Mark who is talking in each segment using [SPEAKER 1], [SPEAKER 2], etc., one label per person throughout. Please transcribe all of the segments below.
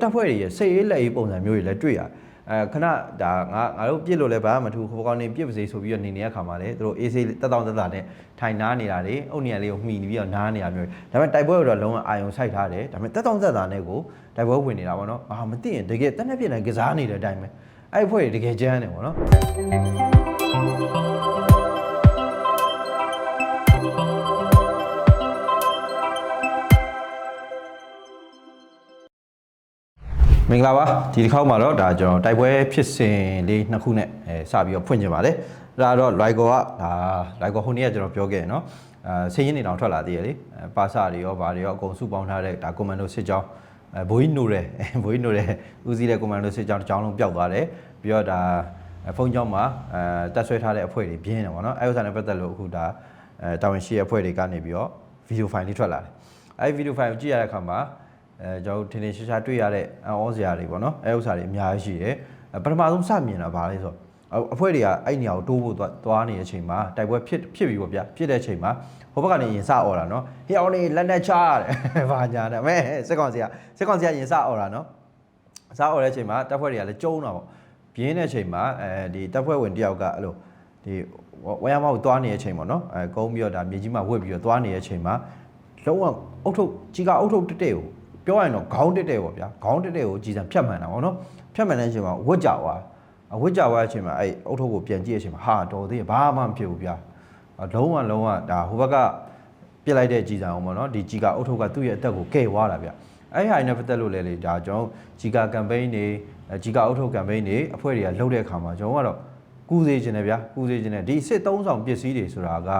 [SPEAKER 1] တက်ဖွဲ့တွေရဲ့စိတ်အေးလက်အေးပုံစံမျိုးတွေလည်းတွေ့ရတယ်အဲခဏဒါငါငါတို့ပြစ်လို့လည်းဘာမှမထူဟိုကောင်နေပြစ်ပါစေဆိုပြီးတော့နေနေရခါမှာလေသူတို့အေးဆေးတက်တောင့်တက်တာနဲ့ထိုင်နားနေတာတွေအုတ်နေရလေးကိုမှီနေပြီးတော့နားနေတာမျိုးဒါပေမဲ့တိုက်ပွဲတော့လုံးဝအာယုံဆိုင်ထားတယ်ဒါပေမဲ့တက်တောင့်တက်တာနဲ့ကိုတိုက်ပွဲဝင်နေတာပေါ့နော်အာမသိရင်တကယ်တက်နေပြနေကစားနေတဲ့အတိုင်းပဲအဲ့ဖွဲ့တွေတကယ်ကြမ်းတယ်ပေါ့နော် မင်္ဂလာပါဒီတစ်ခေါက်မှာတော့ဒါကျွန်တော်တိုက်ပွဲဖြစ်စဉ်လေးနှစ်ခုနဲ့အဲစပြီးတော့ဖွင့်ကြပါတယ်ဒါကတော့ Lyco ကဒါ Lyco ဟိုနေ့ကကျွန်တော်ပြောခဲ့ရနော်အဲဆင်းရင်းနေတောင်ထွက်လာသေးရလေအဲပါစာတွေရောဗာတွေရောအကုန်စုပေါင်းထားတဲ့ဒါကွန်မန်ဒိုစစ်ကြောင်းအဲဘိုးကြီးနိုးတယ်ဘိုးကြီးနိုးတယ်ဦးစီးတဲ့ကွန်မန်ဒိုစစ်ကြောင်းတစ်ကြောင်းလုံးပျောက်သွားတယ်ပြီးတော့ဒါဖုန်းကြောင်းမှာအဲတက်ဆွဲထားတဲ့အဖွဲ့တွေပြင်းတယ်ပေါ့နော်အဲဥစ္စာနဲ့ပတ်သက်လို့အခုဒါအဲတာဝန်ရှိတဲ့အဖွဲ့တွေကနေပြီးတော့ဗီဒီယိုဖိုင်လေးထွက်လာတယ်အဲဒီဗီဒီယိုဖိုင်ကိုကြည့်ရတဲ့အခါမှာ အဲကျွန်တော်တို့ထင်ထင်ရှားရှားတွေ့ရတဲ့အံ့ဩစရာတွေပေါ့နော်အဲဥစ္စာတွေအများကြီးရှိတယ်ပထမဆုံးစမြင်တာဗာလဲဆိုတော့အဖွဲ့တွေကအဲ့နေရာကိုတိုးဖို့သွားနေတဲ့အချိန်မှာတိုက်ပွဲဖြစ်ဖြစ်ပြီပေါ့ဗျဖြစ်တဲ့အချိန်မှာဟိုဘက်ကနေရင်စအော်တာနော်ဟေးအောင်နေလက်နဲ့ချရတယ်ဗာညာတယ်မဲစစ်ကောင်စီကစစ်ကောင်စီကရင်စအော်တာနော်စအော်တဲ့အချိန်မှာတပ်ဖွဲ့တွေကလည်းကျုံးတာပေါ့ပြင်းတဲ့အချိန်မှာအဲဒီတပ်ဖွဲ့ဝင်တယောက်ကအဲ့လိုဒီဝဲရမောက်သွားနေတဲ့အချိန်ပေါ့နော်အဲကုန်းပြီးတော့ဒါမြေကြီးမှာဝှက်ပြီးတော့သွားနေတဲ့အချိန်မှာလုံးဝအုတ်ထုတ်ကြီးကအုတ်ထုတ်တက်တဲ့ကို ပြောရရင်တော့ခေါင်းတက်တဲ့ပေါ့ဗျာခေါင်းတက်တဲ့ကိုကြည်စံဖြတ်မှန်တာပေါ့နော်ဖြတ်မှန်တဲ့အချိန်မှာဝတ်ကြွားအဝတ်ကြွားတဲ့အချိန်မှာအဲ့အုတ်ထုပ်ကိုပြန်ကြည့်တဲ့အချိန်မှာဟာတော်သေးဘာမှမဖြစ်ဘူးဗျာလုံးဝလုံးဝဒါဟိုဘက်ကပြစ်လိုက်တဲ့ကြည်စံအောင်ပေါ့နော်ဒီကြီးကအုတ်ထုပ်ကသူ့ရဲ့အသက်ကိုကဲ့ွားတာဗျအဲ့ဟာနဲ့ပတ်သက်လို့လည်းလေဒါကျွန်တော်ကြီးကကမ်ပိန်းတွေကြီးကအုတ်ထုပ်ကမ်ပိန်းတွေအဖွဲ့တွေကလှုပ်တဲ့အခါမှာကျွန်တော်ကတော့ကူးစေခြင်းတယ်ဗျာကူးစေခြင်းတယ်ဒီစစ်သုံးဆောင်ပစ္စည်းတွေဆိုတာက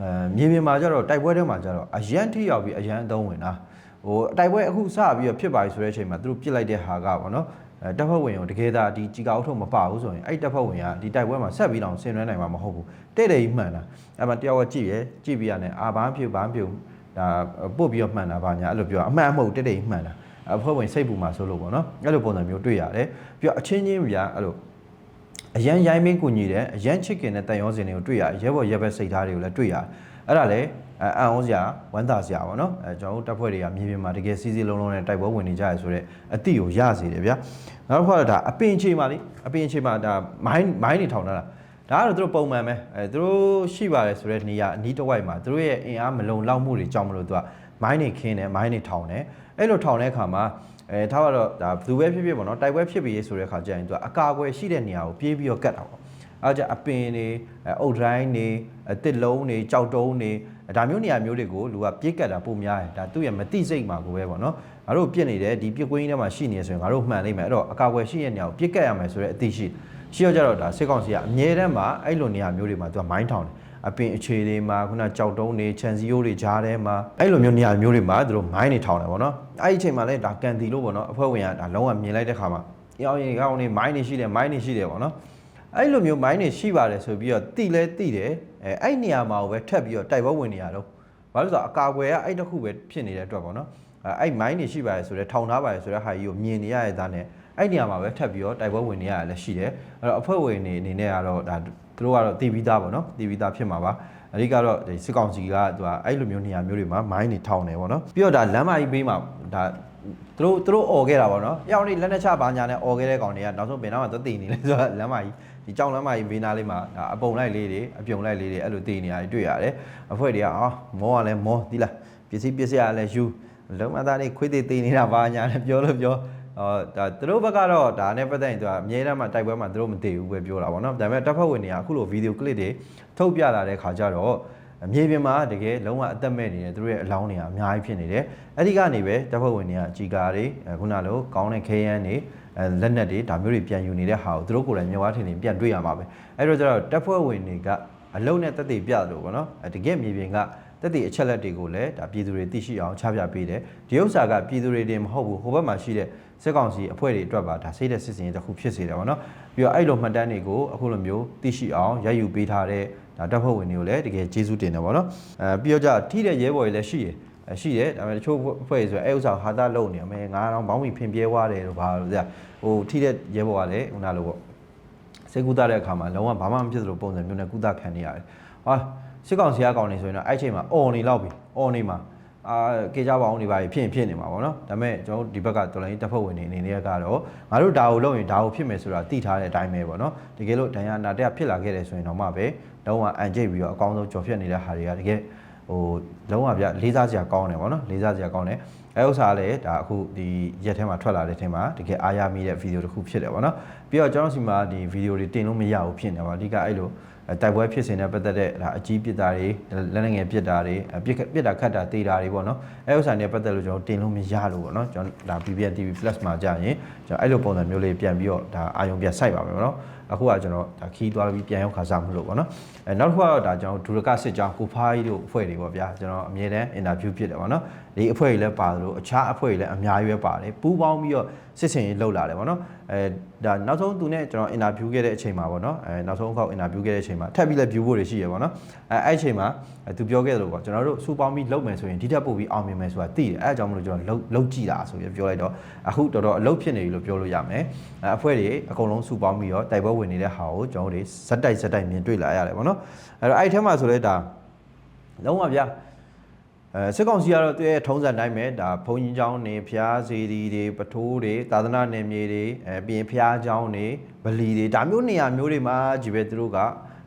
[SPEAKER 1] အဲမြေပြင်မှာကျတော့တိုက်ပွဲထဲမှာကျတော့အရန်ထိရောက်ပြီးအရန်အသုံးဝင်တာ ဟိုအတိုက်ပွဲအခုစပြီးတော့ဖြစ်ပါပြီဆိုတဲ့အချိန်မှာသူတို့ပြစ်လိုက်တဲ့ဟာကပေါ့နော်အဲတပ်ဖွဲ့ဝင်ကိုတကယ်ဒါဒီကြီးကအုပ်ထုပ်မပါဘူးဆိုရင်အဲ့တပ်ဖွဲ့ဝင်ကဒီတိုက်ပွဲမှာဆက်ပြီးတော့ဆင်နွှဲနိုင်မှာမဟုတ်ဘူးတဲ့တယ်ကြီးမှန်တာအဲ့မှာတယောက်ကကြည့်ရကြည့်ပြီးရတယ်အာဘာမှဖြစ်ဘာမှဖြစ်ဒါပို့ပြီးတော့မှန်တာပါညာအဲ့လိုပြောအမှန်အမဟုတ်တဲ့တယ်ကြီးမှန်တာအဖွဲ့ဝင်စိတ်ပူမှာဆိုလို့ပေါ့နော်အဲ့လိုပုံစံမျိုးတွေ့ရတယ်ပြီးတော့အချင်းချင်းဗျာအဲ့လိုအရန်ရိုင်းမင်းကူညီတယ်အရန်ချစ်ခင်တဲ့တန်ရောစင်တွေကိုတွေ့ရတယ်ရဲဘော်ရဲဘက်စိတ်သားတွေကိုလည်းတွေ့ရတယ် အဲ့ဒါလည်းအအံ့ဩစရာဝမ်းသာစရာပေါ့နော်အဲကျွန်တော်တို့တပ်ဖွဲ့တွေကမြေပြင်မှာတကယ်စီးစီးလုံးလုံးနဲ့တိုက်ပွဲဝင်နေကြရဆိုတော့အတိကိုရစေတယ်ဗျာနောက်တစ်ခါတော့ဒါအပင်ချိန်ပါလေအပင်ချိန်ပါဒါမိုင်းမိုင်းနေထောင်ထားတာဒါကတော့သူတို့ပုံမှန်ပဲအဲသူတို့ရှိပါတယ်ဆိုတဲ့နေရာအနီးတစ်ဝိုက်မှာသူတို့ရဲ့အင်အားမလုံလောက်မှုတွေကြောင့်မလို့သူကမိုင်းနေခင်းတယ်မိုင်းနေထောင်တယ်အဲ့လိုထောင်တဲ့အခါမှာအဲထားတော့ဒါဘယ်သူပဲဖြစ်ဖြစ်ပေါ့နော်တိုက်ပွဲဖြစ်ပြီးဆိုတဲ့အခါကျရင်သူကအကာအကွယ်ရှိတဲ့နေရာကိုပြေးပြီးတော့ကတ်တာပေါ့ အဲကြအပင်တွေအုတ်တိုင်းတွေတစ်လုံးတွေကြောက်တုံးတွေဒါမျိုးနေရာမျိုးတွေကိုလူကပြေးကတ်တာပုံများတယ်ဒါသူ့ရဲ့မတိစိတ်မှာကိုပဲပေါ့နော်ငါတို့ပြစ်နေတယ်ဒီပြစ်ကွင်းထဲမှာရှိနေဆိုရင်ငါတို့မှန်လိမ့်မယ်အဲ့တော့အကာအကွယ်ရှိတဲ့နေရာကိုပြေးကတ်ရမယ်ဆိုတဲ့အသိရှိရှိတော့ကြတော့ဒါစစ်ကောင်စီကအမြဲတမ်းမှာအဲ့လိုနေရာမျိုးတွေမှာသူကမိုင်းထောင်တယ်အပင်အခြေတွေမှာခုနကြောက်တုံးတွေခြံစည်းရိုးတွေကြားထဲမှာအဲ့လိုမျိုးနေရာမျိုးတွေမှာသူတို့မိုင်းတွေထောင်တယ်ပေါ့နော်အဲ့ဒီအချိန်မှာလည်းဒါကန်တီလို့ပေါ့နော်အဖွဲ့ဝင်ကဒါလုံးဝမြင်လိုက်တဲ့ခါမှာရောင်ရင်ကောင်းနေမိုင်းတွေရှိတယ်မိုင်းတွေရှိတယ်ပေါ့နော် အဲ့လိုမျိုးမိုင်းတွေရှိပါတယ်ဆိုပြီးတော့တိလဲတိတယ်အဲအဲ့နေရာမှာပဲထပ်ပြီးတော့တိုက်ပွဲဝင်နေရတော့ဘာလို့လဲဆိုတော့အကာအကွယ်ကအဲ့တစ်ခုပဲဖြစ်နေတဲ့အတွက်ပေါ့နော်အဲအဲ့မိုင်းတွေရှိပါတယ်ဆိုတော့ထောင်ထားပါတယ်ဆိုတဲ့ဟာကြီးကိုမြင်နေရတဲ့သားနဲ့အဲ့နေရာမှာပဲထပ်ပြီးတော့တိုက်ပွဲဝင်နေရရလည်းရှိတယ်အဲ့တော့အဖွဲ့ဝင်တွေအနေနဲ့ကတော့ဒါသူတို့ကတော့တည်ပြီးသားပေါ့နော်တည်ပြီးသားဖြစ်မှာပါအဓိကတော့ဒီစစ်ကောင်စီကသူကအဲ့လိုမျိုးနေရာမျိုးတွေမှာမိုင်းတွေထောင်နေပေါ့နော်ပြီးတော့ဒါလမ်းမကြီးဘေးမှာဒါသူတို့သူတို့អော်ခဲ့တာပေါ့နော်။ရောက်နေလက်နဲ့ချပါညာနဲ့អော်ခဲ့တဲ့ကောင်တွေကနောက်ဆုံးဘယ်တော့မှသူတည်နေလဲဆိုတော့လမ်းမကြီးဒီကြောင်လမ်းမကြီးဘေးနားလေးမှာဒါအပုံလိုက်လေးတွေအပြုံလိုက်လေးတွေအဲ့လိုတည်နေရတယ်တွေ့ရတယ်။အဖွဲ့တွေကအော်မောကလည်းမောသီလားပစ္စည်းပစ္စည်းကလည်းယူလုံးမသားလေးခွေးသေးတည်နေတာပါညာနဲ့ပြောလို့ပြောအော်ဒါသူတို့ဘက်ကတော့ဒါနဲ့ပတ်သက်ရင်သူကအမြဲတမ်းမှတိုက်ပွဲမှာသူတို့မတည်ဘူးပဲပြောတာပေါ့နော်။ဒါပေမဲ့တပ်ဖွဲ့ဝင်တွေကအခုလိုဗီဒီယိုကလစ်တွေထုတ်ပြလာတဲ့ခါကျတော့အမြေပြင်မှာတကယ်လုံးဝအသက်မဲ့နေတယ်သူတို့ရဲ့အလောင်းတွေကအများကြီးဖြစ်နေတယ်အဲ့ဒီကနေပဲတပ်ဖွဲ့ဝင်တွေကကြီးကာတွေခုနလိုကောင်းတဲ့ခဲယမ်းတွေအဲ လက်နက်တွေဒါမျိုးတွေပြန်ယူနေတဲ့ဟာကိုသူတို့ကိုယ်တိုင်မြေဝါထင်ထင်ပြန်တွေ့ရမှာပဲအဲ့တော့ကျတော့တပ်ဖွဲ့ဝင်တွေကအလုံးနဲ့တက်တည်ပြလို့ပေါ့နော်တကယ်မြေပြင်ကတက်တည်အချက်လက်တွေကိုလည်းဒါပြည်သူတွေသိရှိအောင်ချပြပေးတယ်ဒီဥစ္စာကပြည်သူတွေတင်မဟုတ်ဘူးဟိုဘက်မှာရှိတဲ့စစ်ကောင်စီအဖွဲ့တွေအတွက်ပါဒါစိတ်တဲ့စစ်စင်ရေးတစ်ခုဖြစ်စေတယ်ပေါ့နော်ပြီးတော့အဲ့လိုမှတ်တမ်းတွေကိုအခုလိုမျိုးသိရှိအောင်ရယူပေးထားတဲ့ဒါတပ်ဖွဲ့ဝင်တွေကိုလည်းတကယ်ကျေးဇူးတင်တယ်ပေါ့နော်အဲပြီးတော့ကြထိတဲ့ရဲဘော်တွေလည်းရှိတယ် ရှိတယ်ဒါပေမဲ့တချို့အဖွဲ့ဆိုအဲဥစ္စာဟာတာလုံနေမယ်ငါတော့ဘောင်းမီဖင်ပြဲသွားတယ်လို့ဘာလို့လဲဟိုထိတဲ့ရဲဘော်ကလည်းဟိုနာလို့ပေါ့စေကူတာတဲ့အခါမှာလုံးဝဘာမှမဖြစ်သလိုပုံစံမျိုးနဲ့ကုသခံနေရတယ်ဟာစစ်ကောင်စီကကောင်နေဆိုရင်တော့အဲ့ချိန်မှာအော်နေလောက်ပြီအော်နေမှာအာကေကြပါအောင်နေပါဖြစ်ရင်ဖြစ်နေမှာပေါ့နော်ဒါပေမဲ့ကျွန်တော်တို့ဒီဘက်ကတော်လိုင်းတပ်ဖွဲ့ဝင်တွေအနေနဲ့ကတော့ငါတို့ဒါကိုလုပ်ရင်ဒါကိုဖြစ်မယ်ဆိုတာသိထားတဲ့အတိုင်းပဲပေါ့နော်တကယ်လို့ဒဏ်ရာနာတက်ဖြစ်လာခဲ့တယ်ဆိုရင်တော့မှပဲလုံးဝအန်ကျိတ်ပြီးတော့အကောင်းဆုံးကြော်ဖြတ်နေတဲ့ဟာတွေကတကယ် ဟိုလုံးဝပြလေးစားစရာကောင်းတယ်ပေါ့နော်လေးစားစရာကောင်းတယ်အဲဥစ္စာကလည်းဒါအခုဒီရက်ထဲမှာထွက်လာတဲ့ထဲမှာတကယ်အားရမိတဲ့ဗီဒီယိုတစ်ခုဖြစ်တယ်ပေါ့နော်ပြီးတော့ကျွန်တော်စီမှာဒီဗီဒီယိုတွေတင်လို့မရဘူးဖြစ်နေပါအဓိကအဲ့လိုတိုက်ပွဲဖြစ်စဉ်နဲ့ပတ်သက်တဲ့ဒါအကြီးပစ်တာတွေလက်နေငယ်ပစ်တာတွေပစ်ပစ်တာခတ်တာတေးတာတွေပေါ့နော်အဲဥစ္စာနဲ့ပတ်သက်လို့ကျွန်တော်တင်လို့မရလို့ပေါ့နော်ကျွန်တော်ဒါ BBN TV Plus မှာကြာရင်ကျွန်တော်အဲ့လိုပုံစံမျိုးလေးပြန်ပြီးတော့ဒါအာယုံပြန်စိုက်ပါမယ်ပေါ့နော် အခုကကျွန်တော်ဒါခီးသွားပြီးပြန်ရောက်ခါစားမှုလို့ပေါ့နော်အဲနောက်တစ်ခုကတော့ဒါကျွန်တော်ဒူရကစစ်ကြောင်းကိုဖားကြီးတို့အဖွဲ့တွေပေါ့ဗျာကျွန်တော်အမြဲတမ်းအင်တာဗျူးဖြစ်တယ်ပေါ့နော်ဒီအဖွဲ့တွေလည်းပါတယ်လို့အခြားအဖွဲ့တွေလည်းအများကြီးပဲပါတယ်ပူးပေါင်းပြီးတော့စစ်စင်ရေးလှုပ်လာတယ်ပေါ့နော်အဲဒါနောက်ဆုံးသူနဲ့ကျွန်တော်အင်တာဗျူးခဲ့တဲ့အချိန်မှာပေါ့နော်အဲနောက်ဆုံးအခေါက်အင်တာဗျူးခဲ့တဲ့အချိန်မှာထပ်ပြီးလည်းဗျူးဖို့တွေရှိရပေါ့နော်အဲအဲ့အချိန်မှာသူပြောခဲ့တယ်လို့ပေါ့ကျွန်တော်တို့စူပေါင်းပြီးလှုပ်မယ်ဆိုရင်ဒီထက်ပိုပြီးအောင်မြင်မယ်ဆိုတာသိတယ်အဲအကြောင်းမလို့ကျွန်တော်လှုပ်လှုပ်ကြည့်တာဆိုပြီးပြောလိုက်တော့အခုတော်တော်အလုပ်ဖြစ်နေပြီလို့ပြောလို့ရမယ်အဲအဖွဲ့တွေအကုန်လုံးစူပေါင်းပြီးတော့တိုက်ပွဲဝင်နေတဲ့ဟာကိုကျွန်တော်တို့ဇက်တိုက်ဇက်တိုက်မြင်တွေ့လာရတယ်ပေါ့နော်အဲ့တော့အဲ့ဒီထဲမှာဆိုလဲဒါလုံးဝဗျာအဲစစ်ကောင်စီကတော့သူရဲ့ထုံးစံတိုင်းပဲဒါဘုံကြီးเจ้าနေဖျားစီဒီတွေပထိုးတွေသာသနာနယ်မြေတွေအဲပြီးရင်ဖျားเจ้าနေဗလီတွေဒါမျိုးနေရာမျိုးတွေမှာကြီးပဲသူတို့က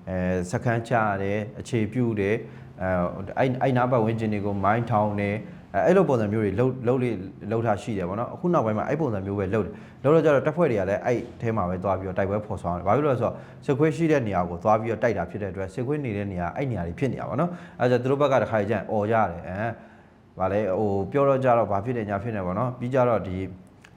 [SPEAKER 1] အဲစခန်းချရတယ်အခြေပြုတယ်အဲအဲ့အဲ့နားပတ်ဝန်းကျင်တွေကိုမိုင်းထောင်နေ အဲအဲ့လိုပုံစံမျိုးတွေလှုပ်လှုပ်လေးလှုပ်ထားရှိတယ်ဗောနော်အခုနောက်ပိုင်းမှာအဲ့ပုံစံမျိုးပဲလှုပ်တယ်လှုပ်တော့ကျတော့တပ်ဖွဲ့တွေကလည်းအဲ့ထဲမှာပဲသွားပြီးတော့တိုက်ပွဲဖော်ဆောင်တယ်ဘာဖြစ်လို့လဲဆိုတော့စစ်ခွေးရှိတဲ့နေရာကိုသွားပြီးတော့တိုက်တာဖြစ်တဲ့အတွက်စစ်ခွေးနေတဲ့နေရာအဲ့နေရာတွေဖြစ်နေတာဗောနော်အဲဒါဆိုသူတို့ဘက်ကတစ်ခါကျရင်អော်ကြတယ်အဲဗာလဲဟိုပြောတော့ကြတော့ဘာဖြစ်တယ်ညာဖြစ်နေဗောနော်ပြီးကြတော့ဒီ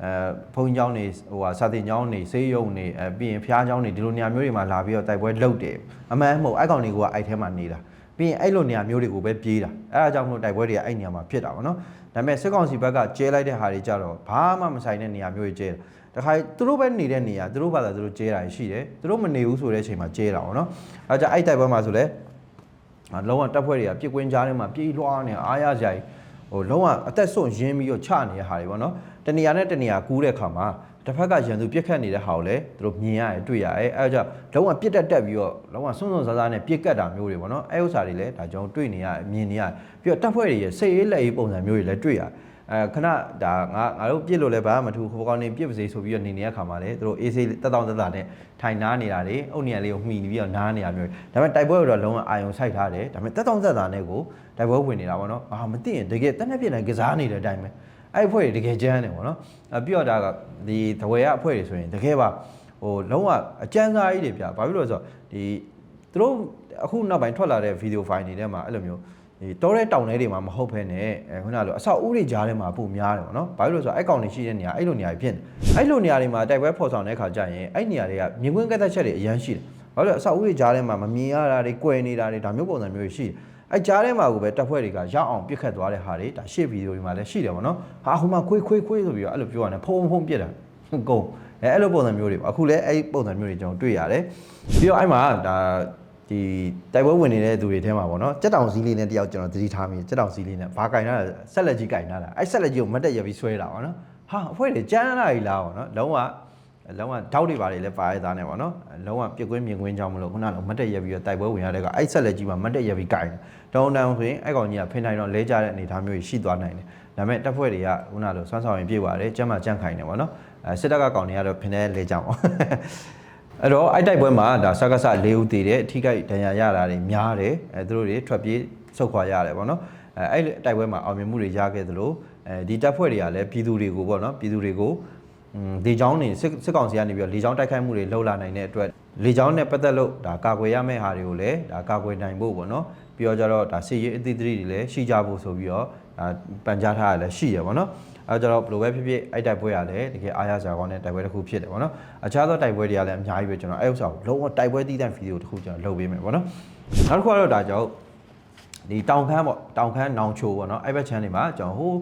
[SPEAKER 1] အဲဘုံเจ้าနေဟိုဟာစာတင်เจ้าနေစေးရုံနေအဲပြီးရင်ဖျားเจ้าနေဒီလိုနေရာမျိုးတွေမှာလာပြီးတော့တိုက်ပွဲလှုပ်တယ်အမှန်မဟုတ်အဲ့ကောင်တွေကအဲ့ထဲမှာနေတာ ပြီးရင်အဲ့လိုနေရာမျိုးတွေကိုပဲပြေးတာအဲ့ဒါကြောင့်မလို့တိုက်ပွဲတွေကအဲ့နေရာမှာဖြစ်တာဗောနော်ဒါပေမဲ့စစ်ကောင်စီဘက်ကကျဲလိုက်တဲ့ဟာတွေကြတော့ဘာမှမဆိုင်တဲ့နေရာမျိုးတွေကျဲတယ်တခါသူတို့ပဲနေတဲ့နေရာသူတို့ဘာသာသူတို့ကျဲတာရှိတယ်သူတို့မနေဘူးဆိုတဲ့အချိန်မှာကျဲတာဗောနော်အဲကြအဲ့တိုက်ပွဲမှာဆိုလဲလုံးဝတပ်ဖွဲ့တွေကပြစ်ကွင်းကြားထဲမှာပြေးလွှားနေအားရကြိုင်ဟိုလုံးဝအသက်ဆုံးရင်းပြီးတော့ချနေတဲ့ဟာတွေဗောနော်တနေရာနဲ့တနေရာကူးတဲ့ခါမှာ တစ်ဖက်ကရန်သူပြစ်ခတ်နေတဲ့ဟာကိုလည်းသူတို့မြင်ရတယ်တွေ့ရတယ်အဲဒါကြောင့်လုံးဝပြစ်တက်တက်ပြီးတော့လုံးဝစွန့်စွန့်စားစားနဲ့ပြစ်ကတ်တာမျိုးတွေပေါ့နော်အဲဥစ္စာတွေလည်းဒါကြောင့်တွေ့နေရမြင်နေရပြီးတော့တပ်ဖွဲ့တွေရဲ့စိတ်ရေးလက်ရေးပုံစံမျိုးတွေလည်းတွေ့ရတယ်အဲခဏဒါငါငါတို့ပြစ်လို့လည်းဘာမှမထူခိုးကောင်းနေပြစ်ပါစေဆိုပြီးတော့နေနေရခါမှာလေသူတို့အေးဆေးတက်တောင့်တက်တာနဲ့ထိုင်နားနေတာတွေအုတ်နေရလေးကိုမှီပြီးတော့နားနေတာမျိုးဒါပေမဲ့တိုက်ပွဲတော့လုံးဝအာယုံဆိုင်ထားတယ်ဒါပေမဲ့တက်တောင့်တက်တာနဲ့ကိုတိုက်ပွဲဝင်နေတာပေါ့နော်အာမသိရင်တကယ်တက်နေပြနေကစားနေတဲ့အတိုင်းပဲ အဲ့အဖွဲ့တွေတကယ်ကြမ်းတယ်ပေါ့နော်အပြီးတော့ဒါကဒီသဝေရအဖွဲ့တွေဆိုရင်တကယ်ပါဟိုလုံးဝအကြမ်းစားကြီးတွေပြဘာဖြစ်လို့လဲဆိုတော့ဒီသူတို့အခုနောက်ပိုင်းထွက်လာတဲ့ဗီဒီယိုဖိုင်တွေထဲမှာအဲ့လိုမျိုးဒီတောတဲ့တောင်ထဲတွေမှာမဟုတ်ဘဲနဲ့အဲခုနကလိုအဆောက်အဦတွေကြားထဲမှာပုံများတယ်ပေါ့နော်။ဘာလို့လဲဆိုတော့အဲ့ကောင်တွေရှိတဲ့နေရာအဲ့လိုနေရာတွေဖြစ်နေ။အဲ့လိုနေရာတွေမှာတိုက်ပွဲဖော်ဆောင်တဲ့အခါကျရင်အဲ့နေရာတွေကမြင်ကွင်းကက်သက်ချက်တွေအများရှိတယ်။ဘာလို့လဲအဆောက်အဦတွေကြားထဲမှာမမြင်ရတာတွေ၊ကွယ်နေတာတွေဒါမျိုးပုံစံမျိုးတွေရှိတယ်။ အဲ့ကြားထဲမှာကိုပဲတပ်ဖွဲ့တွေကရောက်အောင်ပြစ်ခတ်သွားတဲ့ဟာတွေဒါရှေ့ဗီဒီယိုတွေမှာလည်းရှိတယ်ပေါ့နော်။ဟာဟိုမှာခွေးခွေးခွေးဆိုပြီးတော့အဲ့လိုပြောရတယ်ဖုံဖုံပြစ်တာ။ကုန်အဲအဲ့လိုပုံစံမျိုးတွေပေါ့အခုလည်းအဲ့ပုံစံမျိုးတွေကျွန်တော်တွေ့ရတယ်။ပြီးတော့အဲ့မှာဒါဒီတိုက်ပွဲဝင်နေတဲ့သူတွေထဲမှာပေါ့နော်ကြက်တောင်စည်းလေးနဲ့တယောက်ကျွန်တော်သတိထားမိကြက်တောင်စည်းလေးနဲ့ဘာကင်တာဆက်လက်ကြီးကင်တာလားအဲ့ဆက်လက်ကြီးကိုမတ်တက်ရပြီးဆွဲတာပေါ့နော်ဟာအဖွဲတွေကြမ်းလာပြီလားပေါ့နော်လုံးဝ လုံးဝတောက်တွေပါလေလဲပါရသားနေပေါ့နော်လုံးဝပြစ်ကွင်းမြင်ကွင်းကြောင်းမလို့ခုနကမတ်တက်ရပြီးတော့တိုက်ပွဲဝင်ရတဲ့ကအဲ့ဆက်လက်ကြီးမှာမတ်တက်ရပြီးကင်တောင်းတန်းဆိုရင်အဲ့ကောင်ကြီးကဖိနိုင်တော့လဲကြတဲ့အနေအထားမျိုးရှိသွားနိုင်တယ်ဒါပေမဲ့တပ်ဖွဲ့တွေကခုနလိုဆွမ်းဆောင်ရင်ပြေးပါတယ်ကြမ်းမှကြမ်းခိုင်တယ်ပေါ့နော်အဲစစ်တပ်ကကောင်တွေကတော့ဖိနေလဲကြအောင်အဲ့တော့အဲ့တိုက်ပွဲမှာဒါစကားဆ၄ဦးတည်တယ်အထိကိဒဏ်ရာရတာတွေများတယ်အဲသူတို့တွေထွက်ပြေးဆုတ်ခွာရတယ်ပေါ့နော်အဲအဲ့တိုက်ပွဲမှာအောင်မြင်မှုတွေရခဲ့သလိုအဲဒီတပ်ဖွဲ့တွေကလည်းပြည်သူတွေကိုပေါ့နော်ပြည်သူတွေကို လေချောင်းနေစစ်စစ်ကောင်စီကနေပြီးတော့လေချောင်းတိုက်ခိုက်မှုတွေလှုပ်လာနိုင်တဲ့အတွက်လေချောင်းနဲ့ပတ်သက်လို့ဒါကာကွယ်ရမယ့်ဟာတွေကိုလည်းဒါကာကွယ်နိုင်ဖို့ပေါ့နော်ပြီးတော့ကြတော့ဒါစစ်ရေးအသီးသီးတွေလည်းရှိကြဖို့ဆိုပြီးတော့ဒါပန်ကြားထားရလည်းရှိရပေါ့နော်အဲကြတော့ဘယ်လိုပဲဖြစ်ဖြစ်အဲ့တိုက်ပွဲရလဲတကယ်အားရစရာကောင်းတဲ့တိုက်ပွဲတစ်ခုဖြစ်တယ်ပေါ့နော်အခြားသောတိုက်ပွဲတွေကလည်းအများကြီးပဲကျွန်တော်အဲ့ဥစ္စာကိုလုံးဝတိုက်ပွဲတည်တဲ့ဗီဒီယိုတစ်ခုကျွန်တော်လုပ်ပေးမယ်ပေါ့နော်နောက်တစ်ခုကတော့ဒါကြောင့်ဒီတောင်ခမ်းပေါ့တောင်ခမ်းနောင်ချိုပေါ့နော်အဲ့ဘက် channel တွေမှာကျွန်တော်ဟို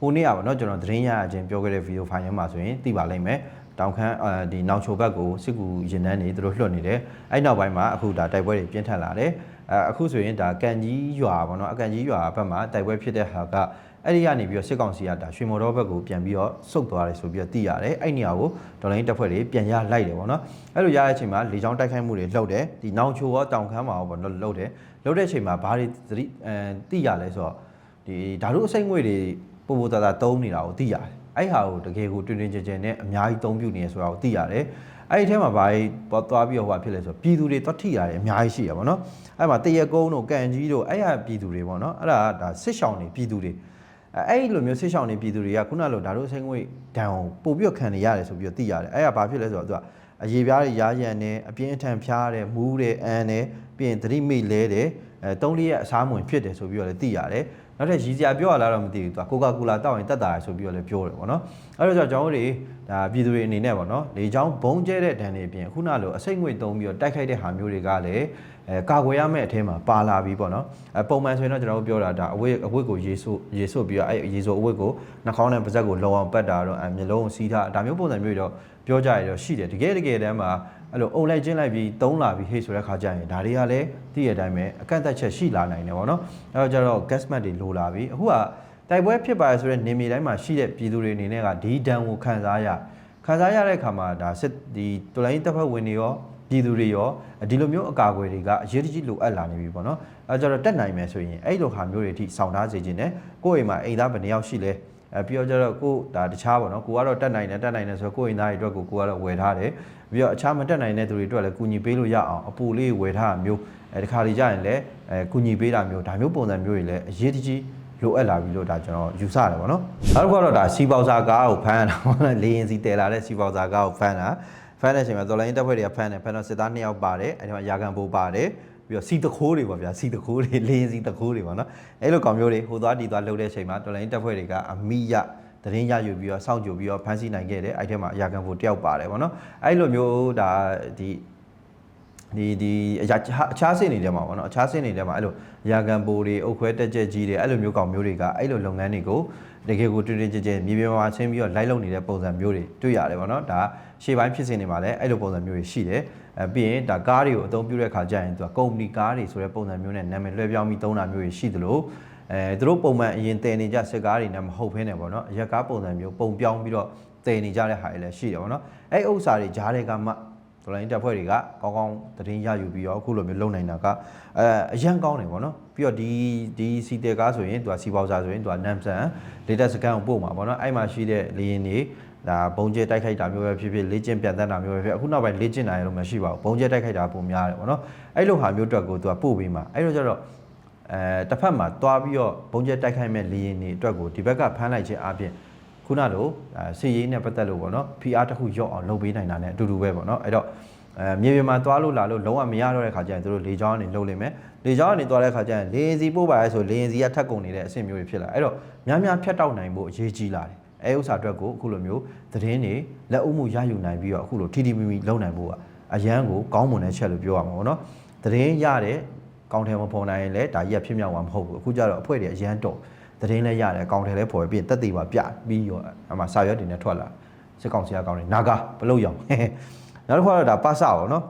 [SPEAKER 1] ဟိုနေ့อ่ะဗောနော်ကျွန်တော်သတင်းရရချင်းပြောခဲ့တဲ့ဗီဒီယိုဖိုင်ထဲမှာဆိုရင်သိပါလိမ့်မယ်တောင်ခမ်းအဲဒီနောင်ချိုဘက်ကိုစစ်ကူရင်နှန်းနေသူတို့လွှတ်နေတယ်အဲ့နောက်ပိုင်းမှာအခုဒါတိုက်ပွဲတွေပြင်းထန်လာတယ်အဲအခုဆိုရင်ဒါကန်ကြီးရွာဗောနော်အကန်ကြီးရွာဘက်မှာတိုက်ပွဲဖြစ်တဲ့ဟာကအဲ့ဒီကနေပြီးတော့စစ်ကောင်စီကဒါရွှေမော်တော်ဘက်ကိုပြန်ပြီးတော့စုတ်သွားတယ်ဆိုပြီးတော့သိရတယ်အဲ့နေရာကိုဒေါ်လာရင်းတပ်ဖွဲ့တွေပြန်ရလိုက်တယ်ဗောနော်အဲ့လိုရတဲ့အချိန်မှာလေကြောင်းတိုက်ခိုက်မှုတွေလှုပ်တယ်ဒီနောင်ချိုရောတောင်ခမ်းမှာရောဗောနော်လှုပ်တယ်လှုပ်တဲ့အချိန်မှာဘာတွေသတိအဲသိရလဲဆိုတော့ဟဒီဓာတ်အစိမ့်ငွေတွေ ပို့ပို့တာတာတုံးနေတာကိုသိရတယ်အဲ့ဟာကိုတကယ်ကိုတွင်တွင်ကြဲကြဲနဲ့အများကြီးသုံးပြုနေရဆိုတာကိုသိရတယ်အဲ့ဒီထဲမှာဘာပေါ်သွားပြီးတော့ဟိုဖြစ်လဲဆိုပြည်သူတွေတွတ်ထိရတယ်အများကြီးရှိရပါတော့အဲ့မှာတရကုန်းတို့ကန်ကြီးတို့အဲ့ဟာပြည်သူတွေပေါ့နော်အဲ့ဒါဒါစစ်ဆောင်နေပြည်သူတွေအဲ့အဲ့လိုမျိုးစစ်ဆောင်နေပြည်သူတွေကခုနလိုဓာတ်အစိမ့်ငွေဒဏ်ကိုပို့ပြီးတော့ခံနေရတယ်ဆိုပြီးတော့သိရတယ်အဲ့ဟာဘာဖြစ်လဲဆိုတော့သူကအရေးပြားတွေရားရံနေအပြင်းအထန်ဖျားတယ်မူးတယ်အန်တယ်ပြီးရင်သတိမိတ်လဲတယ်အဲတုံးလေးရဲ့အစားမဝင်ဖြစ်တယ်ဆိုပြီးတော့လည်းသိရတယ် နောက်ထပ်ရည်စရာပြောရလားတော့မသိဘူးသူကကိုကာကိုလာတောက်ရင်တက်တာရဆိုပြီးတော့လည်းပြောတယ်ပေါ့နော်အဲ့တော့ကျွန်တော်တို့ဒါပြည်သူတွေအနေနဲ့ပေါ့နော်လေချောင်းဘုံကျဲတဲ့ဒဏ်တွေအပြင်ခုနလိုအစိတ်ငွေတုံးပြီးတော့တိုက်ခိုက်တဲ့ဟာမျိုးတွေကလည်းအဲကာကွယ်ရမယ့်အထင်းမှာပါလာပြီပေါ့နော်အဲပုံမှန်ဆိုရင်တော့ကျွန်တော်တို့ပြောတာဒါအဝတ်အဝတ်ကိုရေဆုရေဆုပြီးတော့အဲရေဆုအဝတ်ကိုနှာခေါင်းနဲ့ပါးစပ်ကိုလုံအောင်ပတ်တာတော့အဲမျိုးလုံးစီးထားဒါမျိုးပုံစံမျိုးတွေတော့ပြောကြရတော့ရှိတယ်တကယ်တကယ်တမ်းမှာ အဲ့လိုအုံလိုက်ချင်းလိုက်ပြီးတုံးလာပြီးဟေ့ဆိုတဲ့ခါကျရင်ဒါတွေကလည်းသိရတဲ့အတိုင်းပဲအကန့်အသတ်ချက်ရှိလာနိုင်တယ်ပေါ့နော်အဲ့တော့ကျတော့ gas mat တွေလိုလာပြီအခုကတိုက်ပွဲဖြစ်ပါရဆိုတဲ့နေမြေတိုင်းမှာရှိတဲ့ပြည်သူတွေအနေနဲ့ကဒီဒဏ်ကိုခံစားရခံစားရတဲ့အခါမှာဒါစစ်ဒီတော်လိုင်းတပ်ဖွဲ့ဝင်တွေရောပြည်သူတွေရောဒီလိုမျိုးအကာအကွယ်တွေကအရေးတကြီးလိုအပ်လာနေပြီပေါ့နော်အဲကြတော့တက်နိုင်မယ်ဆိုရင်အဲ့လိုဟာမျိုးတွေအထိစောင့်ထားစေခြင်းနဲ့ကိုယ့်အိမ်မှာအိမ်သားဘယ်နှယောက်ရှိလဲ အဲပြီးတော့ကျတော့ကိုဒါတခြားပေါ့နော်ကိုကတော့တက်နိုင်တယ်တက်နိုင်တယ်ဆိုတော့ကိုယ့်အိမ်သားတွေအတွက်ကိုကိုကတော့ဝယ်ထားတယ်ပြီးတော့အခြားမတက်နိုင်တဲ့သူတွေအတွက်လည်းကူညီပေးလို့ရအောင်အပူလေးဝယ်ထားတာမျိုးအဲတခါလေကြာရင်လည်းအဲကူညီပေးတာမျိုးဒါမျိုးပုံစံမျိုးတွေလည်းအရေးတကြီးလိုအပ်လာပြီလို့ဒါကျွန်တော်ယူဆတယ်ပေါ့နော်နောက်တစ်ခုကတော့ဒါစီပေါစာကားကိုဖမ်းတာပေါ့နော်လေရင်စီတဲလာတဲ့စီပေါစာကားကိုဖမ်းတာဖမ်းတဲ့အချိန်မှာတော်လိုင်းတပ်ဖွဲ့တွေကဖမ်းတယ်ဖမ်းတော့စစ်သား2ယောက်ပါတယ်အဲဒီမှာရာခံပိုးပါတယ် ပြီးတော့စီတခိုးတွေပေါ့ဗျာစီတခိုးတွေလေရင်စီတခိုးတွေပေါ့နော်အဲ့လိုကောင်မျိုးတွေဟိုသွားဒီသွားလှုပ်တဲ့အချိန်မှာတော်လိုင်းတပ်ဖွဲ့တွေကအမိရတရင်ရယူပြီးတော့စောင့်ကြိုပြီးတော့ဖမ်းဆီးနိုင်ခဲ့တယ်အဲ့ထဲမှာအရာခံဖို့တယောက်ပါတယ်ပေါ့နော်အဲ့လိုမျိုးဒါဒီဒီဒီအရာအခြားစင်နေတဲ့မှာပေါ့နော်အခြားစင်နေတဲ့မှာအဲ့လိုရာဂန်ပိုတွေအုတ်ခွဲတက်ကြက်ကြီးတွေအဲ့လိုမျိုးကောင်မျိုးတွေကအဲ့လိုလုပ်ငန်းတွေကိုတကယ်ကိုတွင်တွင်ကြဲကြဲမြေပြင်မှာချင်းပြီးတော့လိုက်လုပ်နေတဲ့ပုံစံမျိုးတွေတွေ့ရတယ်ပေါ့နော်ဒါရှေ့ပိုင်းဖြစ်စဉ်တွေမှာလည်းအဲ့လိုပုံစံမျိုးတွေရှိတယ် အဲပြီးရင်ဒါကားတွေကိုအသုံးပြုတဲ့အခါကျရင်သူကကုမ္ပဏီကားတွေဆိုတဲ့ပုံစံမျိုးနဲ့နာမည်လွှဲပြောင်းပြီးသုံးတာမျိုးတွေရှိသလိုအဲသူတို့ပုံမှန်အရင်တည်နေကြစစ်ကားတွေနဲ့မဟုတ်ဘဲနဲ့ပေါ့နော်အရက်ကားပုံစံမျိုးပုံပြောင်းပြီးတော့တည်နေကြတဲ့ဟာတွေလည်းရှိတယ်ပေါ့နော်အဲ့ဥစ္စာတွေကြားတဲ့ကမှဒေါ်လာရင်းတပ်ဖွဲ့တွေကကောင်းကောင်းသတင်းရယူပြီးတော့အခုလိုမျိုးလုံနိုင်တာကအဲအရန်ကောင်းတယ်ပေါ့နော်ပြီးတော့ဒီဒီစီတဲကားဆိုရင်သူကစီပေါစာဆိုရင်သူကနမ်ဆန်ဒေတာစကန်ကိုပို့မှာပေါ့နော်အဲ့မှာရှိတဲ့လေရင်တွေ ဒါဘုံကျဲတိုက်ခိုက်တာမျိုးပဲဖြစ်ဖြစ်လေ့ကျင့်ပြန်တတ်တာမျိုးပဲဖြစ်အခုနောက်ပိုင်းလေ့ကျင့်တာရတော့မရှိပါဘူးဘုံကျဲတိုက်ခိုက်တာပုံများတယ်ပေါ့နော်အဲ့လိုဟာမျိုးအတွက်ကိုသူကပို့ပေးမှာအဲ့တော့ကျတော့အဲတစ်ဖက်မှာတွားပြီးတော့ဘုံကျဲတိုက်ခိုက်မဲ့လေရင်တွေအတွက်ကိုဒီဘက်ကဖမ်းလိုက်ခြင်းအပြင်ခုနလိုစီရေးနဲ့ပတ်သက်လို့ပေါ့နော် PR တစ်ခုရော့အောင်လုပ်ပေးနိုင်တာ ਨੇ အတူတူပဲပေါ့နော်အဲ့တော့အဲမြေပြင်မှာသွားလို့လာလို့လုံးဝမရတော့တဲ့ခါကျရင်တို့လေချောင်းကနေလှုပ်လိမ့်မယ်လေချောင်းကနေသွားတဲ့ခါကျရင်လေရင်စီပို့ပါရဲဆိုလေရင်စီကထက်ကုန်နေတဲ့အဆင့်မျိုးတွေဖြစ်လာအဲ့တော့များများဖြတ်တောက်နိုင်ဖို့အရေးကြီးလာတယ် အဲဥစ္စာအတွက်ကိုအခုလိုမျိုးသတင်းတွေလက်ဦးမှုရယူနိုင်ပြီးတော့အခုလို TTPP လုံနိုင်ဖို့ကအရန်ကိုကောင်းမွန်တဲ့ချက်လို့ပြောရမှာပေါ့နော်သတင်းရတဲ့ကောင်းတယ်မဖော်နိုင်ရင်လည်းဒါကြီးကဖြစ်မြောက်မှာမဟုတ်ဘူးအခုကျတော့အဖွဲ့တွေအရန်တော့သတင်းလည်းရတယ်ကောင်းတယ်လည်းဖော်ပြီးတက်သေးပါပြပြီးရောအမှစာရွက်တွေနဲ့ထွက်လာစစ်ကောင်စီကကောင်းတယ်နာဂါဘလို့ရောင်နောက်တစ်ခါတော့ဒါပါစပါနော်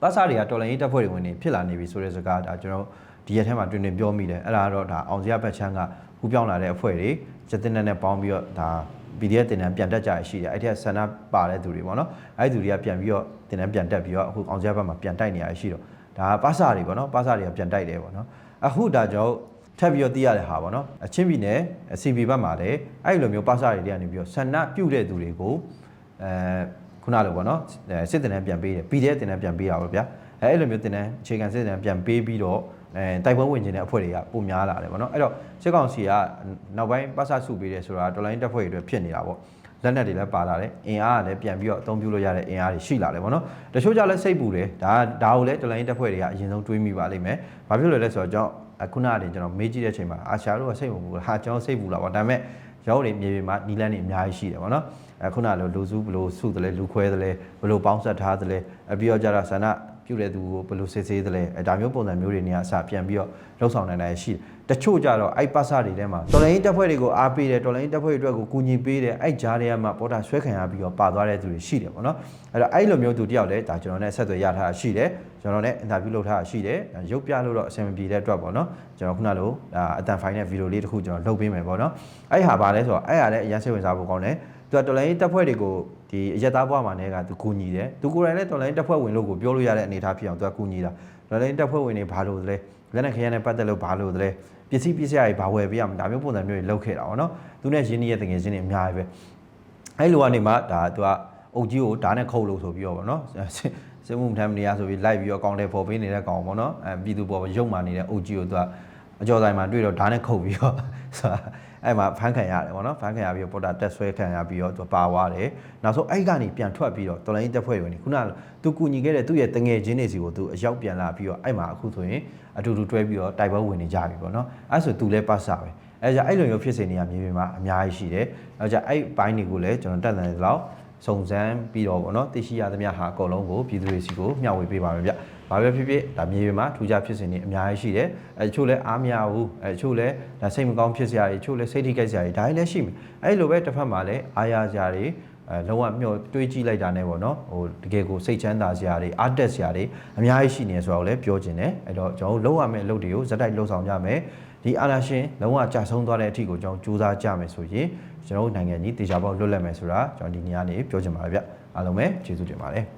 [SPEAKER 1] ပါစတွေကတော်လိုင်းရေးတပ်ဖွဲ့တွေဝင်နေဖြစ်လာနေပြီဆိုတဲ့စကားဒါကျွန်တော်ဒီရက်ထဲမှာတွင်တွင်ပြောမိတယ်အဲ့ဒါကတော့ဒါအောင်စရဘက်ချမ်းကဟူပြောင်းလာတဲ့အဖွဲ့တွေ စက်တင်နဲ့နဲ့ပေါင်းပြီးတော့ဒါ PDF တင်တန်းပြန်တက်ကြရရှိတယ်အဲ့ဒီကဆန္ဒပါတဲ့သူတွေပေါ့နော်အဲ့ဒီသူတွေကပြန်ပြီးတော့တင်တန်းပြန်တက်ပြီးတော့အခုအောင်စရဘက်မှာပြန်တိုက်နေရရှိတော့ဒါပါစတွေပေါ့နော်ပါစတွေကပြန်တိုက်တယ်ပေါ့နော်အခုဒါကြောင့်ထပ်ပြီးတော့သိရတဲ့ဟာပေါ့နော်အချင်းပြည်နယ် CB ဘက်မှာလည်းအဲ့လိုမျိုးပါစတွေတွေကနေပြီးတော့ဆန္ဒပြုတ်တဲ့သူတွေကိုအဲခုနလိုပေါ့နော်စစ်တင်တန်းပြန်ပေးတယ် PDF တင်တန်းပြန်ပေးတာပေါ့ဗျာအဲအဲ့လိုမျိုးတင်တန်းအခြေခံစစ်တင်တန်းပြန်ပေးပြီးတော့ အဲတိုက်ပွဲဝင်ခြင်းတဲ့အဖွဲ့တွေကပုံများလာတယ်ပေါ့နော်အဲ့တော့စစ်ကောင်စီကနောက်ပိုင်းပတ်ဆက်စုပေးတယ်ဆိုတာတော်လိုင်းတပ်ဖွဲ့တွေအတွက်ဖြစ်နေတာပေါ့လက်နက်တွေလည်းပါလာတယ်အင်အားကလည်းပြန်ပြီးတော့အသုံးပြုလို့ရတဲ့အင်အားတွေရှိလာတယ်ပေါ့နော်တချို့ကြလည်းစိတ်ပူတယ်ဒါဒါကိုလည်းတော်လိုင်းတပ်ဖွဲ့တွေကအရင်ဆုံးတွေးမိပါလိမ့်မယ်ဘာဖြစ်လို့လဲဆိုတော့ကျွန်တော်အခုနကတင်ကျွန်တော်မေးကြည့်တဲ့အချိန်မှာအာရှာတို့ကစိတ်မပူဘူးဟာကျွန်တော်စိတ်ပူလာပါဒါပေမဲ့ရောတွေမြေပြင်မှာနီလန်းတွေအများကြီးရှိတယ်ပေါ့နော်အခုနလိုလူစုဘလို့စုတယ်လဲလူခွဲတယ်လဲဘလို့ပေါင်းဆက်ထားတယ်လဲအပြီးတော့ကြတော့ဆန္ဒ ပြုတ်တဲ့သူကိုဘယ်လိုစစ်ဆေးသလဲအဲဒါမျိုးပုံစံမျိုးတွေနေရာအစပြန်ပြီးတော့လှုပ်ဆောင်နိုင်တယ်ရှိတယ်တချို့ကြတော့အဲ့ပတ်စတွေထဲမှာတော်လိုင်းတက်ဖွဲ့တွေကိုအားပေးတယ်တော်လိုင်းတက်ဖွဲ့တွေအတွက်ကိုကူညီပေးတယ်အဲ့ကြားထဲမှာပေါ်တာဆွဲခံရပြီးတော့ပါသွားတဲ့သူတွေရှိတယ်ပေါ့နော်အဲ့တော့အဲ့လိုမျိုးသူတယောက်လည်းဒါကျွန်တော်နဲ့ဆက်သွယ်ရထားတာရှိတယ်ကျွန်တော်နဲ့အင်တာဗျူးလုပ်ထားတာရှိတယ်ရုပ်ပြလို့တော့အဆင်မပြေတဲ့အတွက်ပေါ့နော်ကျွန်တော်ခုနလိုဒါအတန်ဖိုင်တဲ့ဗီဒီယိုလေးတစ်ခုကျွန်တော်လုပ်ပေးမယ်ပေါ့နော်အဲ့ဟာပါလဲဆိုတော့အဲ့ဟာလည်းအရင်စိတ်ဝင်စားဖို့ကောင်းတယ် သူကတော်လိုင်းတက်ဖွဲ့တွေကိုဒီအရက်သားဘွားမှာလည်းကသူကူညီတယ်သူကိုယ်တိုင်လည်းတော်လိုင်းတက်ဖွဲ့ဝင်လို့ကိုပြောလို့ရတဲ့အနေအထားဖြစ်အောင်သူကကူညီတာတော်လိုင်းတက်ဖွဲ့ဝင်တွေဘာလို့လဲလက်နက်ခရမ်းနဲ့ပတ်သက်လို့ဘာလို့လဲပစ္စည်းပစ္စည်းတွေဘာဝယ်ပေးရမလဲဒါမျိုးပုံစံမျိုးတွေလုပ်ခဲ့တာပေါ့နော်သူနဲ့ရင်းနှီးရဲ့တကယ်ချင်းတွေအများကြီးပဲအဲ့လိုကနေမှဒါသူကအုတ်ကြီးကိုဓာတ်နဲ့ခုတ်လို့ဆိုပြီးတော့ပေါ့နော်စင်မှုမထမ်းမနေရဆိုပြီးလိုက်ပြီးတော့ကောင်းတယ်ပေါ်ပေးနေတဲ့ကောင်ပေါ့နော်အဲပြည်သူပေါ်ရုံမာနေတဲ့အုတ်ကြီးကိုသူကအကျော်ဆိုင်မှာတွေ့တော့ဓာတ်နဲ့ခုတ်ပြီးတော့ဆိုတာ အဲ့မှာဖန်ခံရတယ်ပေါ့နော်ဖန်ခံရပြီးတော့ပေါ်တာတက်ဆွဲခံရပြီးတော့သူပါသွားတယ်နောက်ဆုံးအဲ့ကနေပြန်ထွက်ပြီးတော့တော်လိုင်းတက်ဖွဲ့ဝင်နေခုနကသူကူညီခဲ့တဲ့သူ့ရဲ့တငယ်ချင်းတွေစီကိုသူအရောက်ပြန်လာပြီးတော့အဲ့မှာအခုဆိုရင်အတူတူတွဲပြီးတော့တိုက်ပွဲဝင်နေကြပြီပေါ့နော်အဲ့ဆိုသူလည်းပတ်စာပဲအဲ့ကြအဲ့လိုမျိုးဖြစ်စေနေရမြေပြင်မှာအများကြီးရှိတယ်အဲ့ကြအဲ့ဘိုင်းတွေကိုလည်းကျွန်တော်တက်တယ်လောက်စုံစမ်းပြီးတော့ပေါ့နော်သိရှိရသမျှဟာအကုန်လုံးကိုပြည်သူတွေစီကိုမျှဝေပေးပါမယ်ဗျ။ ဘာပဲဖြစ်ဖြစ်ဒါမြေပြင်မှာထူးခြားဖြစ်စဉ်တွေအများကြီးရှိတယ်။အဲချို့လည်းအားမရဘူး။အဲချို့လည်းဒါစိတ်မကောင်းဖြစ်စရာတွေချို့လည်းစိတ်ထိခိုက်စရာတွေဒါတွေလည်းရှိမယ်။အဲလိုပဲတစ်ဖက်မှာလည်းအားရစရာတွေအဲလုံးဝမျှော်တွေးကြည့်လိုက်တာနဲ့ပေါ့နော်ဟိုတကယ်ကိုစိတ်ချမ်းသာစရာတွေအားတက်စရာတွေအများကြီးရှိနေဆိုတော့လည်းပြောချင်တယ်အဲ့တော့ကျွန်တော်တို့လုံးဝမယ့်အလုပ်တွေကိုဇက်တိုက်လှုပ်ဆောင်ကြမယ်ဒီအာနာရှင်လုံးဝကြာဆုံးသွားတဲ့အထိကိုကျွန်တော်စူးစမ်းကြမယ်ဆိုရင်ကျွန်တော်တို့နိုင်ငံကြီးတေချာပေါက်လွတ်လပ်မယ်ဆိုတာကျွန်တော်ဒီနေ့ကနေပြောချင်ပါတယ်ဗျအားလုံးပဲကျေးဇူးတင်ပါတယ်